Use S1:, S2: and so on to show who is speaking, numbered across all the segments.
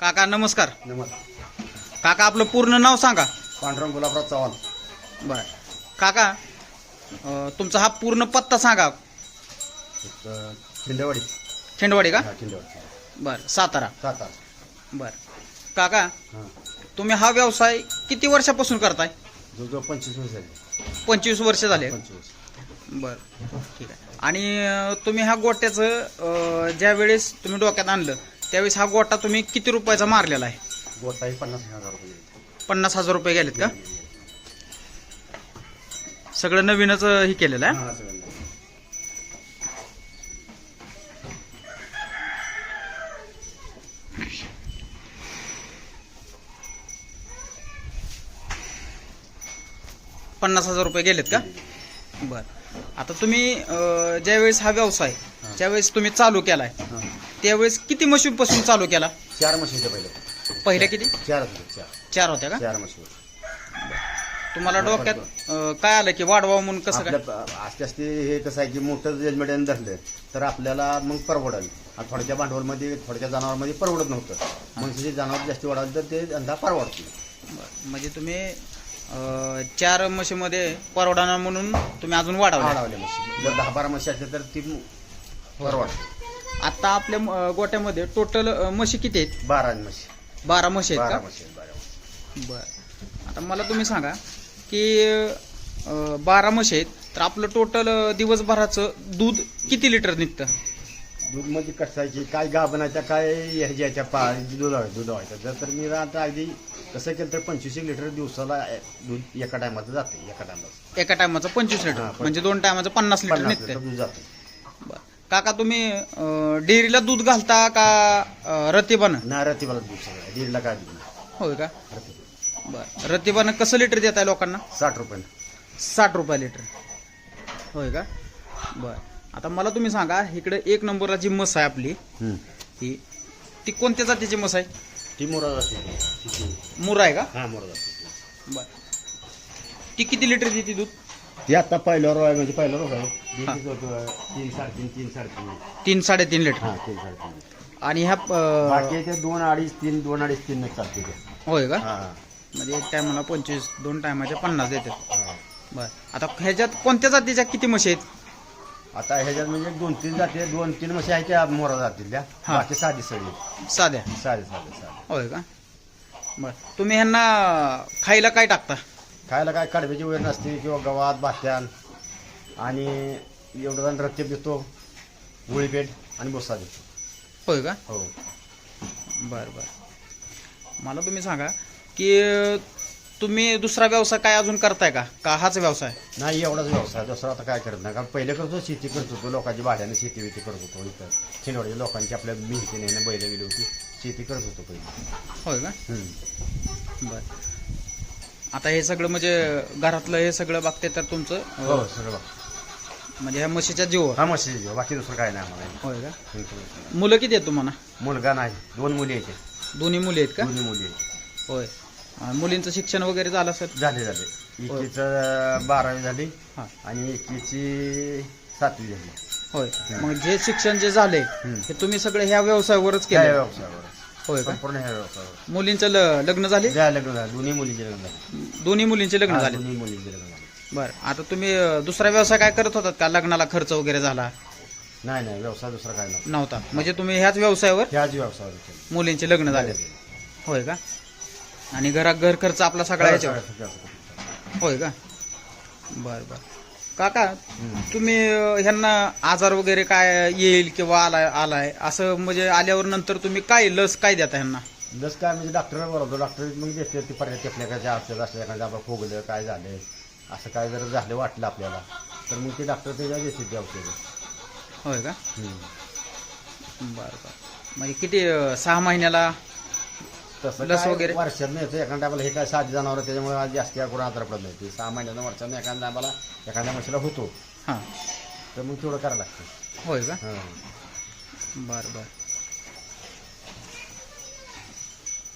S1: काका नमस्कार.
S2: नमस्कार.
S1: काका आपलं पूर्ण नाव सांगा.
S2: पांडुरंग गुलाबराव चव्हाण.
S1: बर. काका अं, तुमचा हा पूर्ण पत्ता सांगा.
S2: इथं खिंडेवाडी.
S1: खेंडवाडी का?
S2: हा खिंडेवाडी.
S1: बर सातारा.
S2: सातारा.
S1: बर. काका
S2: हां.
S1: तुम्ही हा व्यवसाय किती वर्षापासून करताय?
S2: जवळजवळ पंचवीस वर्ष झाली.
S1: पंचवीस वर्ष झाले.
S2: पंचवीस
S1: बर ठीक आहे. आणि अं, तुम्ही ह्या गोट्याचं ज्या वेळेस तुम्ही डोक्यात आणलं त्यावेळेस हा गोटा तुम्ही किती रुपयाचा मारलेला आहे
S2: गोटाही पन्नास हजार रुपये गेले.
S1: पन्नास हजार रुपये गेलेत का सगळं नवीनच अं, हे केलेलं आहे
S2: हा, सगळं.
S1: पन्नास हजार रुपये गेलेत का बर आता तुम्ही अं, ज्यावेळेस हा व्यवसाय. ज्यावेळेस तुम्ही चालू केलाय
S2: हा.
S1: त्यावेळेस किती मशीन पासून चालू केला?
S2: चार होत्या पहिले.
S1: पहिल्या किती?
S2: चार होते चार.
S1: चार होत्या का?
S2: चार होत्या.
S1: तुम्हाला डोक्यात अं, काय आलं की वाढवा म्हणून कसं काय?
S2: आपल्या असते असते हे कसं आहे की मोठं जजमेंट धरलं तर आपल्याला मग परवडेल. आणि थोडक्या भांडवलमध्ये थोडक्या जनावरमध्ये परवडत नव्हतं. मग जे जनावर जास्त वाढवलं तर ते धंदा परवडतो.
S1: म्हणजे तुम्ही अं, चार म्हशीमध्ये परवडाना म्हणून तुम्ही अजून वाढवला
S2: वाढवल्या म्हशी जर दहा बारा म्हशी असल्या तर ती परवडते.
S1: आता आपल्या गोट्यामध्ये टोटल म्हशी किती आहेत?
S2: बारा म्हशी.
S1: बारा म्हशी आहेत
S2: बारा
S1: का
S2: म्हशी आहेत, बारा म्हशी.
S1: बर. आता मला तुम्ही सांगा की अं, बारा म्हशी आहेत तर आपलं टोटल दिवसभराचं दूध किती लिटर निघतं?
S2: दूधमध्ये कसायची काय गाभणाच्या काय ह्याच्या पा दूध दूध व्हायचं जर तर मी आता अगदी कसं केलं तर पंचवीस एक लिटर दिवसाला दूध एका टायमाचं जाते एका टायमाचं
S1: एका टायमाचं पंचवीस लिटर.
S2: हा, पण-
S1: म्हणजे दोन टायमाचं पन्नास लिटर
S2: पन्नास लिटर दूध जाते.
S1: काका तुम्ही अं, डेअरीला दूध घालता का अं, रतीबानं
S2: ना रतीबाला दूध सगळं. दीडला काय दूध? नाही.
S1: होय का?
S2: रतीबाला.
S1: बरं. रतीबानं कसं लिटर देत आहे लोकांना?
S2: साठ रुपये.
S1: साठ रुपये लिटर. होय का? बरं. आता मला तुम्ही सांगा इकडे एक नंबरला जी म्हस आहे आपली ही ती कोणत्या जातीची म्हस आहे?
S2: ती मोरा जाते.
S1: मुरा आहे का?
S2: हा मोरा जाते.
S1: बरं. ती किती लिटर देते दूध?
S2: ती आता पहिल्यावर आहे म्हणजे आहे
S1: हा.
S2: ती होतं तीन साडेतीन तीन साडेतीन
S1: तीन. साडेतीन लिटर.
S2: हा तीन साडेतीन
S1: आणि ह्या अं,
S2: बाकी ते दोन अडीच तीन दोन अडीच तीन चालते ते.
S1: होय का?
S2: हा.
S1: म्हणजे एक टायमाला पंचवीस दोन टायमाच्या पन्नास देतात.
S2: हा.
S1: बरं. आता ह्याच्यात कोणत्या जातीच्या किती म्हशी आहेत?
S2: आता ह्याच्यात म्हणजे दोन तीन जाते दोन तीन म्हशी आहेत त्या मोरा जातील त्या
S1: हा.
S2: बाकी साधी सगळी.
S1: साध्या.
S2: साधे साधे साधे.
S1: होय का? बरं. तुम्ही ह्यांना खायला काय टाकता?
S2: खायला काय कडव्याची वेळ नसते किंवा गवात भात्यान आणि एवढं जण रत्ते देतो गुळीपेठ आणि बोसा देतो.
S1: होय का?
S2: हो.
S1: बरं बरं. मला तुम्ही सांगा की तुम्ही दुसरा व्यवसाय काय अजून करताय का? का हाच व्यवसाय?
S2: नाही एवढाच व्यवसाय. दुसरा आता काय करत नाही. कारण पहिले करत शेती करत होतो. लोकांची भाड्याने शेती वेती करत होतो इथं. खिंडवाडी लोकांची आपल्या मिहिती नाही बैल गेली होती. शेती करत होतो पहिले.
S1: होय का?
S2: हम्म.
S1: बरं. आता हे सगळं म्हणजे घरातलं हे सगळं बघते तर तुमचं?
S2: हो सगळं बघ.
S1: म्हणजे ह्या म्हशीच्या जीव
S2: हा मशी बाकी दुसरं काय नाही आम्हाला.
S1: होय का. मुलं किती आहेत तुम्हाला?
S2: मुलगा नाही दोन मुली आहेत.
S1: दोन्ही मुली आहेत का?
S2: दोन्ही मुली आहेत.
S1: होय. अं, मुलींचं शिक्षण वगैरे झालं सर?
S2: झाले झाले. एकीचं बारावी झाली
S1: हां.
S2: आणि एकीची सातवी झाली.
S1: होय. मग जे शिक्षण जे झाले
S2: हम्म.
S1: हे तुम्ही सगळे ह्या व्यवसायावरच केले
S2: व्यवसायावर
S1: होय का?
S2: संपूर्ण
S1: मुलींचं ल- लग्न झाले?
S2: लग्न झालं. दोन्ही मुलीचे लग्न झाले.
S1: दोन्ही मुलींचे लग्न
S2: हा,
S1: झाले?
S2: दोन्ही मुलीचे लग्न झाले.
S1: बरं. आता तुम्ही अं, दुसरा व्यवसाय काय करत होतात का? लग्नाला खर्च वगैरे झाला?
S2: नाही नाही. व्यवसाय दुसरा काय नव्हता.
S1: नव्हता. म्हणजे तुम्ही ह्याच व्यवसायावर?
S2: ह्याच व्यवसायावर केलं.
S1: मुलींचे लग्न झाले. होय का? आणि घरात घर खर्च आपला सगळा. होय का? बर बर. काका तुम्ही अं, ह्यांना आजार वगैरे काय येईल किंवा आलाय आलाय असं म्हणजे आल्यावर नंतर तुम्ही काय लस काय देता ह्यांना?
S2: जस काय म्हणजे डॉक्टर बरोबर डॉक्टर मग देते ते पर्याय टेपल्या काय औषध असलं एखादं आपण खोगलं काय झालं असं काय जर झालं वाटलं आपल्याला तर मग ते डॉक्टर त्याच्या देते ते औषधं.
S1: होय का?
S2: हम्म.
S1: बर बर. म्हणजे किती अं, सहा महिन्याला
S2: तसं
S1: लस वगैरे?
S2: वर्षात नाही एखाद्या टायमाला हे काय साधी जनावर त्याच्यामुळे आज जास्त करून आजार पडत नाही ते सहा महिन्यानं वर्षानं एखाद्या टायमाला एखाद्या म्हशीला होतो
S1: हां
S2: तर मग तेवढं करायला लागतं
S1: होय का
S2: हां.
S1: बर बर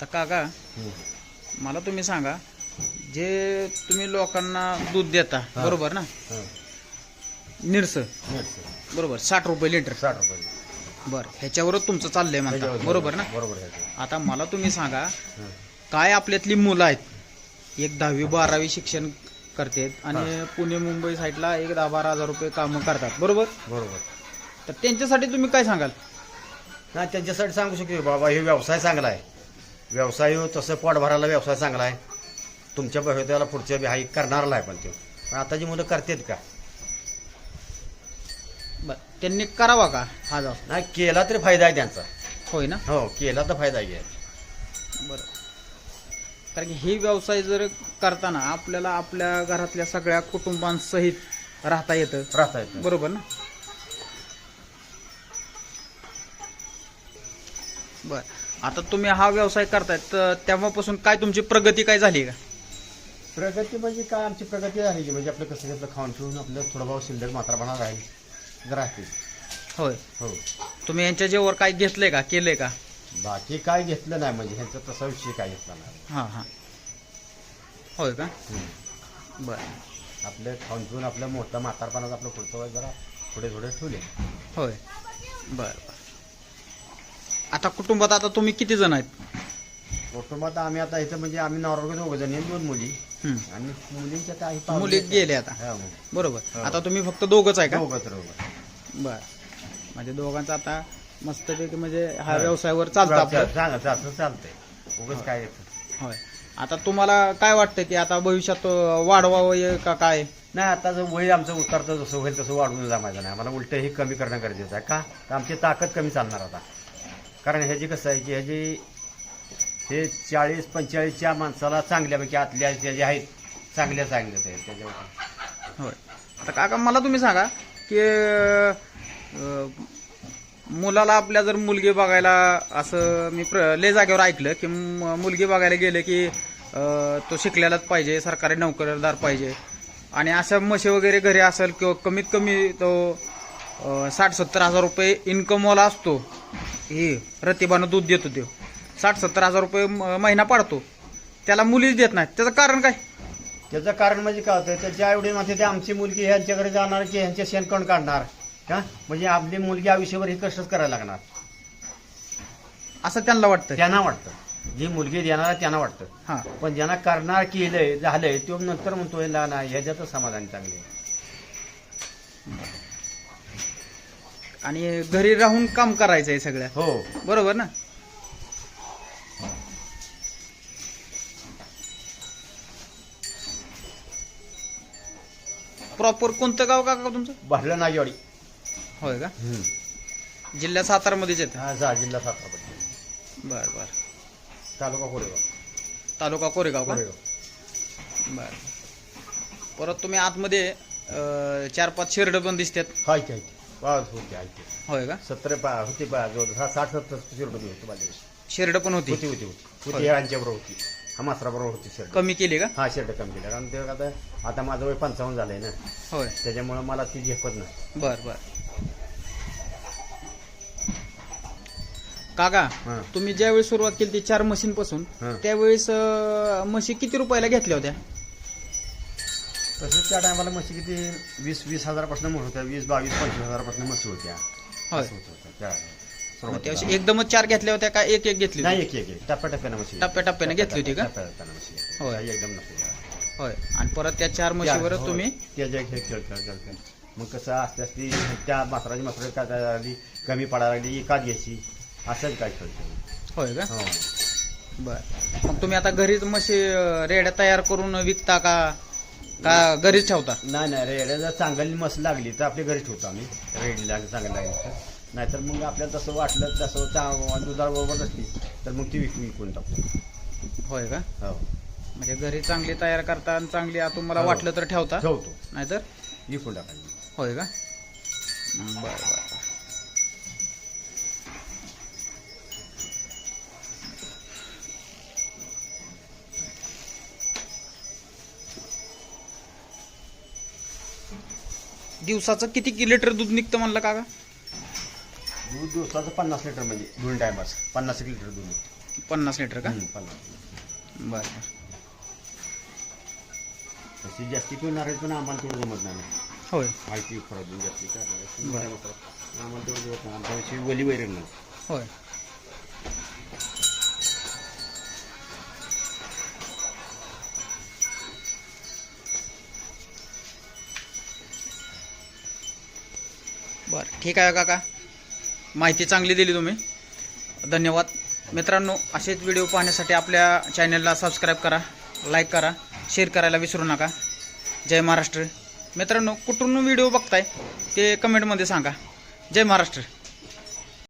S1: तर काका
S2: हम्म.
S1: मला तुम्ही सांगा जे तुम्ही लोकांना दूध देता. बरोबर ना
S2: हां.
S1: निरस. बरोबर साठ रुपये लिटर
S2: साठ रुपये
S1: बरं ह्याच्यावरच तुमचं चाललंय म्हणता. बरोबर ना?
S2: बरोबर.
S1: आता मला तुम्ही सांगा
S2: हं.
S1: काय आपल्यातली मुलं आहेत? एक दहावी बारावी शिक्षण करतात आणि पुणे मुंबई साईडला एक दहा बारा हजार रुपये कामं करतात. बरोबर?
S2: बरोबर.
S1: तर त्यांच्यासाठी तुम्ही काय सांगाल?
S2: नाही त्यांच्यासाठी सांगू शकतो बाबा हे व्यवसाय चांगला आहे. व्यवसाय हो तसं पोट भरायला व्यवसाय चांगला आहे. तुमच्या भविष्याला पुढच्या बी हाई करणारला आहे पण ते. पण आताची मुलं करतात का?
S1: त्यांनी करावा का हा जाव
S2: नाही केला तरी फायदा आहे त्यांचा.
S1: होय ना?
S2: हो केला तर फायदा आहे.
S1: बरं. कारण की हे व्यवसाय जर करताना आपल्याला आपल्या घरातल्या सगळ्या कुटुंबांसहित राहता येतं.
S2: राहता येतं.
S1: बरोबर ना? बर. आता तुम्ही हा व्यवसाय करताय तर तेव्हापासून काय तुमची प्रगती काय झाली का?
S2: प्रगती म्हणजे काय? आमची प्रगती झाली की म्हणजे आपलं कसं आपलं खाऊन पिऊन आपलं थोडं भाऊ शिल्लक मात्रापणा राहील राहते
S1: होय.
S2: हो.
S1: तुम्ही यांच्या जेवर काय घेतलंय का? केलंय का?
S2: बाकी काय घेतलं नाही म्हणजे ह्यांचा तसा विषय काय घेतला नाही.
S1: हां हां. होय का?
S2: हम्म.
S1: बर.
S2: आपलं खाऊन पिऊन आपलं मोठं म्हातारपणात आपलं पुढचं वय जरा थोडे थोडे ठेवले.
S1: होय. बर बर. आता कुटुंबात आता तुम्ही किती जण आहेत?
S2: कुटुंबात आम्ही आता इथं म्हणजे आम्ही नवरा दोघं जण आहे, दोन मुली.
S1: हं.
S2: आणि मुलींच्या पाहुणे
S1: मुली
S2: आहेत.
S1: गेले आता.
S2: हा.
S1: बरोबर.
S2: हो.
S1: आता तुम्ही फक्त दोघच आहे का?
S2: दोघंच दोघं.
S1: बर. म्हणजे दोघांचा आता मस्तपैकी म्हणजे हा. व्यवसायावर चालतं आपलं.
S2: चांगलं चालतं चालतंय. उगाच काय येतं.
S1: होय. आता तुम्हाला काय वाटतं की आता भविष्यात अं, वाढवावं हे का काय?
S2: नाही आता जर वय आमचं उतरतं जसं होईल तसं वाढवून जमायचं नाही. आम्हाला उलट हे कमी करणं गरजेचं आहे. का? तर आमची ताकद कमी चालणार आता. कारण ह्याची कसं आहे की ह्याची हे चाळीस पंचेचाळीसच्या माणसाला चांगल्यापैकी आतल्या ज्या ज्या आहेत. चांगल्या चांगल्याच आहेत त्याच्यावर.
S1: होय. आता काका मला तुम्ही सांगा की मुलाला आपल्या जर मुलगी बघायला असं मी प्र ले जागेवर ऐकलं की म- मुलगी बघायला गेलं की तो शिकलेलाच पाहिजे सरकारी नोकरदार पाहिजे. आणि अशा म्हशी वगैरे घरी असेल किंवा कमीत कमी तो साठ सत्तर हजार रुपये इन्कमवाला असतो. हे प्रतिभानं दूध देतो तो. साठ सत्तर हजार रुपये म- महिना पाडतो. त्याला मुलीच देत नाहीत. त्याचं कारण काय?
S2: त्याचं कारण म्हणजे काय होतं त्याच्या एवढी मध्ये ते आमची मुलगी ह्यांच्याकडे जाणार की ह्यांचे शेण कोण काढणार. का म्हणजे आपली मुलगी आयुष्यभर हे कष्टच करायला लागणार.
S1: असं त्यांना वाटतं?
S2: त्यांना वाटतं. जी मुलगी देणार आहे त्यांना वाटतं.
S1: हां.
S2: पण ज्यांना करणार केलंय झालंय तो नंतर म्हणतोय ना नाही ह्याच्यातच समाधान चांगले
S1: आणि घरी राहून काम करायचं आहे सगळं.
S2: हो.
S1: बरोबर ना? प्रॉपर कोणतं गाव काका तुमचं?
S2: भरलं नागेवाडी
S1: होय का? जिल्ह्यात सातारामध्येच येतं.
S2: हा जा जिल्हा सातारा
S1: बर बर.
S2: तालुका कोरेगाव.
S1: तालुका कोरेगाव का?
S2: कोरेगाव.
S1: बर. परत तुम्ही आतमध्ये अं, चार पाच शिरड पण दिसतात.
S2: हाय की पाच होते
S1: होय का.
S2: सत्तर पा होते पा जो साठ सत्तर शिरड होती माझ्या
S1: शिरड पण होती.
S2: होती होती होती. होती. हा बरोबर होती शिरड
S1: कमी केली का?
S2: हा शिरड कमी केलं. कारण ते आता आता माझं वय पंचावन्न झालंय ना.
S1: होय.
S2: त्याच्यामुळे मला ती झेपत नाही.
S1: बर बर. काका
S2: हां.
S1: तुम्ही ज्यावेळेस सुरुवात केली ती चार मशीन पासून
S2: हं.
S1: त्यावेळेस अं, म्हशी किती रुपयाला घेतल्या होत्या?
S2: तसंच त्या टायमाला म्हशी किती? वीस वीस हजारापासून म्हशी होत्या. वीस बावीस पंचवीस हजारापासून म्हशी होत्या.
S1: होय.
S2: असं होतं होतं त्या
S1: मग एकदमच चार घेतल्या होत्या का एक एक घेतली
S2: नाही
S1: होती?
S2: एक एक एक. टप्प्याटप्प्यानं म्हशी
S1: टप्प्याटप्प्यानं घेतली होती का?
S2: टप्प्याटप्प्यानं म्हशी घेतली.
S1: होय.
S2: काही एकदम नसते
S1: होय. आणि परत त्या चार म्हशीवर तुम्ही.
S2: त्याच्या खेळ खेळ खेळ खेळ खेळ. मग कसं असते असते त्या मात्राची मात्र काय करायला लागली? कमी पडायला लागली एकाच घ्यायची. असंच काय खेळतो
S1: होय का?
S2: हो
S1: बर. मग तुम्ही आता घरीच म्हशी अं, रेड्या तयार करून विकता का? का घरीच ठेवता?
S2: नाही नाही. रेड्या जर चांगली मस्त लागली तर आपल्या घरी ठेवतो आम्ही. रेडी लागली चांगली लागली तर. नाहीतर मग आपल्याला तसं वाटलं तसं चा- दुधाबरोबर नसली तर मग ती विकून विकून टाकतो.
S1: होय का?
S2: हो.
S1: म्हणजे घरी चांगली तयार करता आणि चांगली आ- तुम्हाला
S2: हो.
S1: वाटलं तर ठेवता?
S2: ठेवतो.
S1: नाहीतर?
S2: विकून टाकायची.
S1: होय का? बर बर दिवसाचं किती कि- लिटर दूध निघतं म्हणलं काका?
S2: दूध दिवसाचं पन्नास लिटर म्हणजे दोन टायमाच. पन्नास एक लिटर दूध. निघतं.
S1: पन्नास लिटर का?
S2: हम्म, पन्नास
S1: बर बर.
S2: तशी जास्ती पिणार आहे पण आम्हाला तेवढं जमत नाही.
S1: होय.
S2: माहिती खराब घेतली काय करायचं?
S1: बरं.
S2: आम्हाला तेवढं होत नाही. आमच्या वर्षी वली वैरण नाही.
S1: होय. बरं. ठीक आहे काका. माहिती चांगली दिली तुम्ही. धन्यवाद. मित्रांनो असेच व्हिडिओ पाहण्यासाठी आपल्या चॅनलला सबस्क्राईब करा लाईक करा शेअर करायला विसरू नका. जय महाराष्ट्र. मित्रांनो कुठून व्हिडिओ बघताय ते कमेंटमध्ये सांगा. जय महाराष्ट्र.